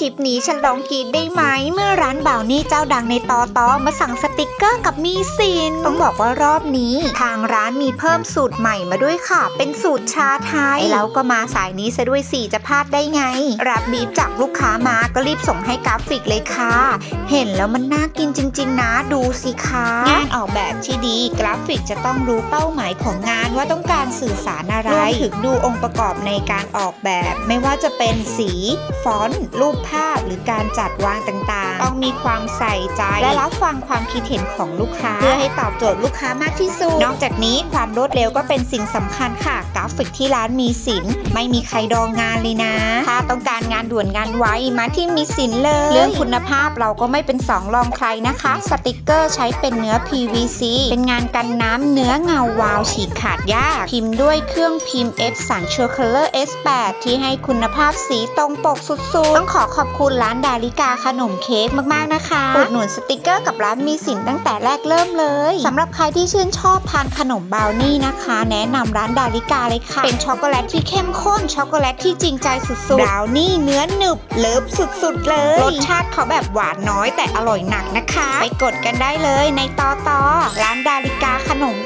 คลิปนี้ฉันลองกรีดได้ไหมเมื่อร้านาวนี่เจ้าดังในตอตอมาสั่งสติกเกอร์กับมีสินต้องบอกว่ารอบนี้ ทางร้านมีเพิ่มสูตรใหม่มาด้วยค่ะ เป็นสูตรชาไทย แล้วก็มาสายนี้ซะด้วยสี่จะพลาดได้ไง รับบีบจากลูกค้ามาก็รีบส่งให้กราฟิกเลยค่ะ เห็นแล้วมันน่ากินจริง ๆ นะดูสิคะงานออกแบบที่ดี กราฟิกจะต้องรู้เป้าหมายของงานว่าต้องการสื่อสารอะไรรวมถึงดูองค์ประกอบในการออกแบบ ไม่ว่าจะเป็นสี ฟอนต์รูปภาพหรือการจัดวางต่างๆ ต้องมีความใส่ใจ และรับฟังความคิดเห็นของลูกค้า เพื่อให้ตอบโจทย์ลูกค้ามากที่สุด นอกจากนี้ความรวดเร็วก็เป็นสิ่งสำคัญค่ะ กราฟิกที่ร้านมีสิน ไม่มีใครดองงานเลยนะ ถ้าต้องการงานด่วนงานไวมาที่มีสินเลย เรื่องคุณภาพเราก็ไม่เป็นสองรองใครนะคะ สติกเกอร์ใช้เป็นเนื้อ PVC เป็นงานกันน้ำเนื้อเงาวาวฉีกขาดยาก พิมพ์ด้วยเครื่องพิมพ์ F สันชัวเคลเลอร์ S8 ที่ให้คุณภาพสีตรงปกสุดๆ ต้องขอขอบคุณร้านดาริกาขนมเค้กมากๆนะคะอุดหนุนสติกเกอร์กับร้านมีสินตั้งแต่แรกเริ่มเลยสำหรับใครที่ชื่นชอบทานขนมบราวนี่นะคะ แนะนำร้านดาริกาเลยค่ะ เป็นช็อกโกแลตที่เข้มข้นช็อกโกแลตที่จริงใจสุดๆบราวนี่เนื้อหนึบเลิฟสุดๆ เลย รสชาติเขาแบบหวานน้อยแต่อร่อยหนักนะคะ ไปกดกันได้เลยในตอตอร้านดาริกาขนม